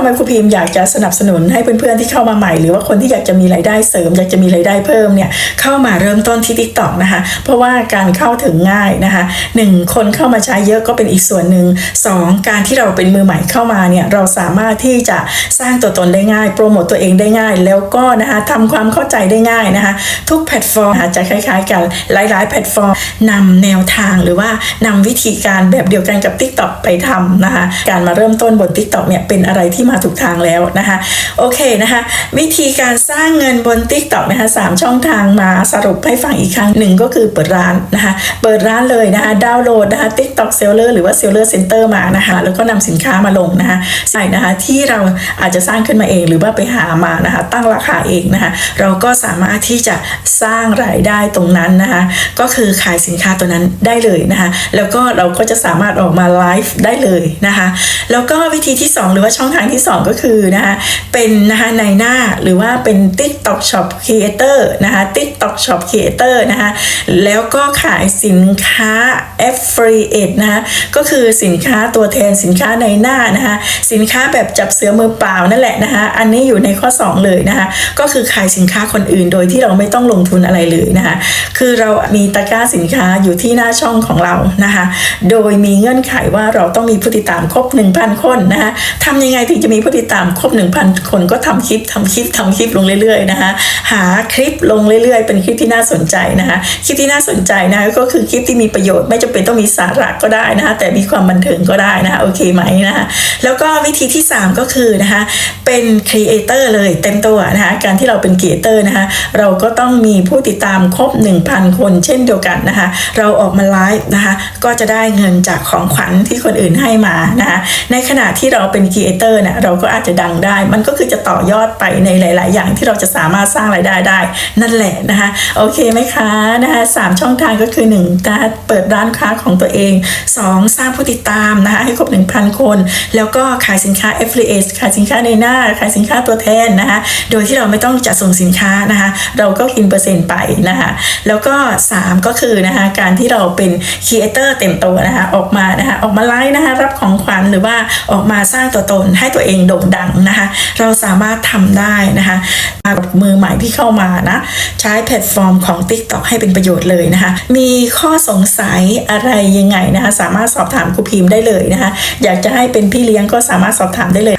ทำไมครูพิมพ์อยากจะสนับสนุนให้เพื่อนๆที่เข้ามาใหม่ หรือว่าคนที่อยากจะมีรายได้เสริม อยากจะมีรายได้เพิ่มเนี่ยเข้ามาเริ่มต้นที่ t ิ k t o k นะคะ เพราะว่าการเข้าถึงง่ายนะคะหนึ่งคนเข้ามาใช้เยอะก็เป็นอีกส่วนหนึ่งสองการที่เราเป็นมือใหม่เข้ามาเนี่ยเราสามารถที่จะสร้างตัวตนได้ง่ายโปรโมตตัวเองได้ง่าย แล้วก็นะคะทำความเข้าใจได้ง่ายนะคะทุกแพลตฟอร์มอาจจะคล้ายๆกันหลาย ๆ แพลตฟอร์มนำแนวทางหรือว่านำวิธีการแบบเดียวกันกับ TikTok ไปทำนะคะการมาเริ่มต้นบน TikTok เนี่ยเป็นอะไรที่มาถูกทางแล้วนะคะ โอเคนะคะ วิธีการสร้างเงินบน TikTok นะคะสามช่องทางมาสรุปให้ฟังอีกครั้งหนึ่งก็คือเปิดร้านนะคะ เปิดร้านเลยนะคะดาวน์โหลดนะคะ TikTok Seller หรือว่า Seller Center มานะคะ แล้วก็นำสินค้ามาลงนะคะใช่นะคะที่เราอาจจะสร้างขึ้นมาเองหรือว่าไปหามานะคะ ตั้งราคาเองนะคะ เราก็สามารถที่จะสร้างรายได้ตรงนั้นนะคะ ก็คือขายสินค้าตัวนั้นได้เลยนะคะ แล้วก็เราก็จะสามารถออกมาไลฟ์ได้เลยนะคะ แล้วก็วิธีที่ 2 หรือว่าช่องทางที่2 ก็คือนะคะเป็นนะคะในหน้าหรือว่าเป็น TikTok Shop Creator นะคะ TikTok Shop Creator นะคะแล้วก็ขายสินค้า Affiliate นะคะก็คือสินค้าตัวแทนสินค้าในหน้านะคะสินค้าแบบจับเสือมือเปล่านั่นแหละนะคะอันนี้อยู่ในข้อ 2 เลยนะคะก็คือขายสินค้าคนอื่นโดยที่เราไม่ต้องลงทุนอะไรเลยนะคะคือเรามีตะกร้าสินค้าอยู่ที่หน้าช่องของเรานะคะโดยมีเงื่อนไขว่าเราต้องมีผู้ติดตามครบ 1,000 คนนะคะทำยังไงถึงจะมีผู้ติดตามครบ 1,000 คนก็ทำคลิปทำคลิปทำคลิปลงเรื่อยๆนะคะ หาคลิปลงเรื่อยๆ เป็นคลิปที่น่าสนใจนะคะ คลิปที่น่าสนใจนะคะก็คือคลิปที่มีประโยชน์ไม่จำเป็นต้องมีสาระก็ได้นะคะ แต่มีความบันเทิงก็ได้นะคะโอเคไหมนะคะแล้วก็วิธีที่ 3 ก็คือนะคะเป็นครีเอเตอร์เลยเต็มตัวนะคะการที่เราเป็นครีเอเตอร์นะคะเราก็ต้องมีผู้ติดตามครบ 1,000 คนเช่นเดียวกันนะคะเราออกมาไลฟ์นะคะก็จะได้เงินจากของขวัญที่คนอื่นให้มานะคะในขณะที่เราเป็นครีเอเตอร์เนี่ยเราก็อาจจะดังได้ มันก็คือจะต่อยอดไปในหลาย ๆ อย่างที่เราจะสามารถสร้างรายได้ได้ นั่นแหละนะคะโอเคไหมคะนะคะสามช่องทางก็คือ1นะคะเปิดร้านค้าของตัวเอง 2 สร้างผู้ติดตามนะคะให้ครบ 1,000 คน แล้วก็ขายสินค้า affiliate ขายสินค้าในหน้า ขายสินค้าตัวแทนนะคะโดยที่เราไม่ต้องจัดส่งสินค้านะคะเราก็กินเปอร์เซ็นต์ไปนะคะแล้วก็ 3 ก็คือนะคะการที่เราเป็นครีเอเตอร์เต็มตัวนะคะออกมานะคะออกมาไลฟ์นะคะรับของขวัญหรือว่าออกมาสร้างตัวตนให้ตัวเองโด่งดังนะคะ เราสามารถทำได้นะคะกับมือใหม่ที่เข้ามานะใช้แพลตฟอร์มของ TikTok ให้เป็นประโยชน์เลยนะคะ มีข้อสงสัยอะไรยังไงนะคะ สามารถสอบถามครูพิมพ์ได้เลยนะคะ อยากจะให้เป็นพี่เลี้ยงก็สามารถสอบถามได้เลย